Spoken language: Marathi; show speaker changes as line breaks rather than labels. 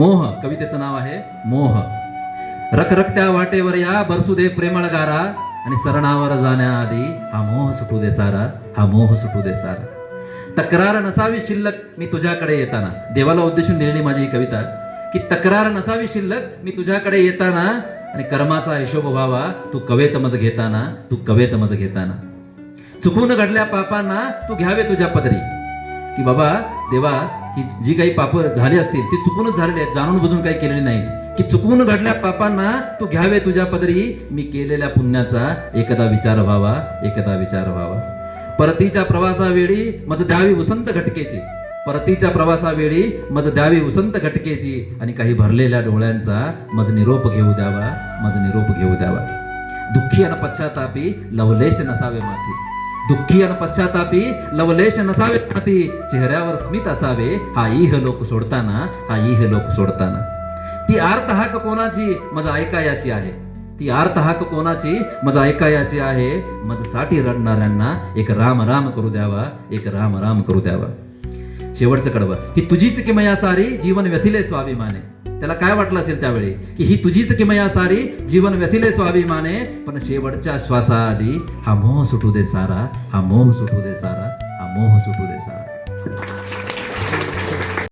मोह कवितेचं नाव आहे मोह रखरखत्या वाटेवर या बरसू दे प्रेमळ गारा आणि सरणावर जाण्याआधी हा मोह सुटू दे सारा हा मोह सुटू दे सारा तक्रार नसावी शिल्लक मी तुझ्याकडे येताना देवाला उद्देशून लिहिली माझी ही कविता की तक्रार नसावी शिल्लक मी तुझ्याकडे येताना आणि कर्माचा हिशोब व्हावा तू कवेत मज घेताना तू कवेत मज घेताना चुकून घडल्या पापांना तू घ्यावे तुझ्या पदरी की बाबा देवा की जी काही पाप झाली असतील ती चुकूनच झालेली आहेत. जाणून बुजून काही केलेली नाही. की चुकून घडल्या पापांना तू घ्यावे तुझ्या पदरी. मी केलेल्या पुण्याचा एकदा विचार व्हावा एकदा विचार व्हावा. परतीच्या प्रवासावेळी मज द्यावी उसंत घटकेची. परतीच्या प्रवासावेळी मज द्यावी उसंत घटकेची. आणि काही भरलेल्या डोळ्यांचा मज निरोप घेऊ द्यावा मज निरोप घेऊ द्यावा. दुःखी आणि पश्चातापी लवलेश नसावे माती. दुःखी आणि पश्चातापी लवलेश नसावे ती चेहऱ्यावर स्मित असावे हा इह लोक सोडताना हा इह लोक सोडताना. ती आर्त हाक कोणाची? मज ऐकायाची आहे. ती आर्त हाक कोणाची? मज ऐकायाची आहे. मजसाठी रडणाऱ्यांना एक राम राम करू द्यावा एक राम राम करू द्यावा. शेवटचं कडवं. ही तुझीच किमया सारी जीवन व्यथिले स्वाभिमाने. त्याला काय वाटलं असेल त्यावेळी? की ही तुझीच किमया सारी जीवन व्यथिले स्वाभिमाने पण शेवटच्या श्वासाआधी हा मोह सुटू दे सारा हा मोह सुटू दे सारा हा मोह सुटू दे सारा.